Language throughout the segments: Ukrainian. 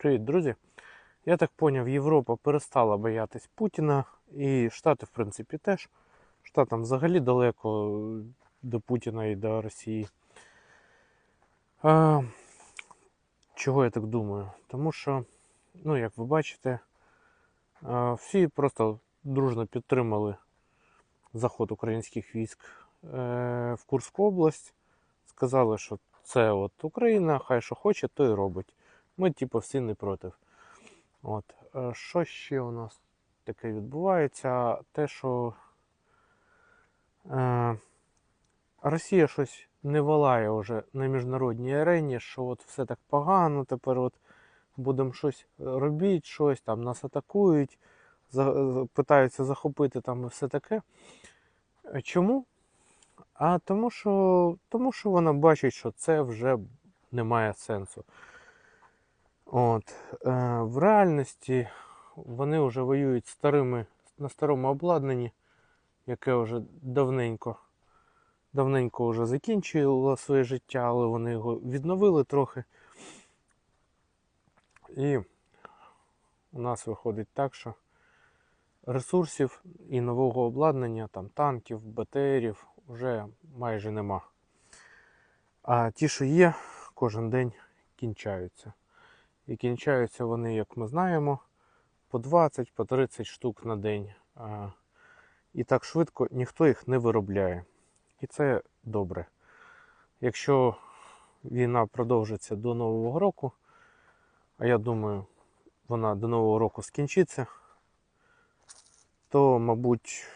Привіт, друзі. Я так поняв, Європа перестала боятись Путіна, і Штати, в принципі, теж. Штатам взагалі далеко до Путіна і до Росії. А, чого я так думаю? Тому що, ну, як ви бачите, всі просто дружно підтримали заход українських військ е, в Курську область. Сказали, що це от Україна, хай що хоче, то і робить. Ми, типу, всі не проти. От. е, Що ще у нас таке відбувається? Те, що е, Росія щось не валає вже на міжнародній арені, що от все так погано, тепер от будемо щось робити, щось там нас атакують, за, питаються захопити там і все таке. Е, Чому? А тому що, тому що вона бачить, що це вже не має сенсу. От, е, в реальності вони вже воюють старими, на старому обладнанні, яке вже давненько, давненько вже закінчило своє життя, але вони його відновили трохи. І у нас виходить так, що ресурсів і нового обладнання, там танків, БТРів вже майже нема. А ті, що є, кожен день кінчаються. І кінчаються вони, як ми знаємо, по 20, по 30 штук на день. І так швидко ніхто їх не виробляє. І це добре. Якщо війна продовжиться до Нового року, а я думаю, вона до Нового року скінчиться, то, мабуть,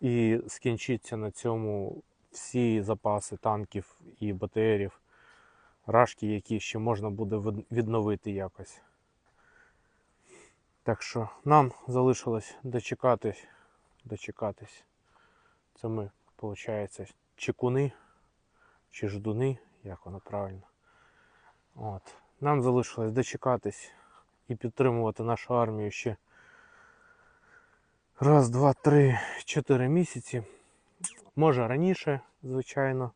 і скінчиться на цьому всі запаси танків і БТРів, рашки, які ще можна буде відновити якось. Так що нам залишилось дочекатись, дочекатись. Це ми, виходить, чекуни чи ждуни, як воно правильно. От. Нам залишилось дочекатись і підтримувати нашу армію ще раз, два, три, чотири місяці. Може раніше, звичайно.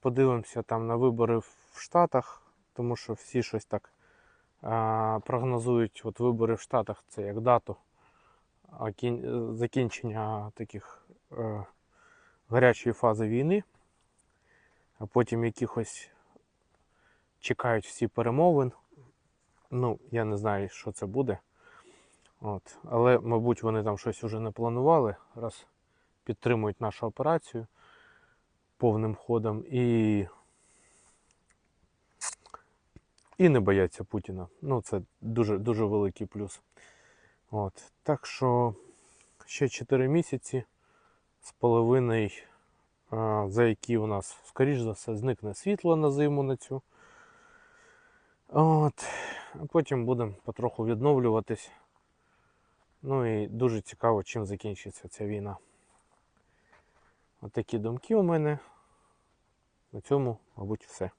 Подивимося там на вибори в Штатах, тому що всі щось так а, прогнозують. От вибори в Штатах це як дату закінчення таких е, гарячої фази війни, а потім якихось чекають всі перемовин. Ну, я не знаю, що це буде. От. Але, мабуть, вони там щось вже не планували, раз підтримують нашу операцію повним ходом і, і не бояться Путіна. Ну, це дуже, дуже великий плюс. От. Так що ще 4 місяці з половиною, за які у нас, скоріш за все, зникне світло на зиму на цю. От. А потім будемо потроху відновлюватись. Ну і дуже цікаво, чим закінчиться ця війна. От такі думки у мене. На цьому, мабуть, все.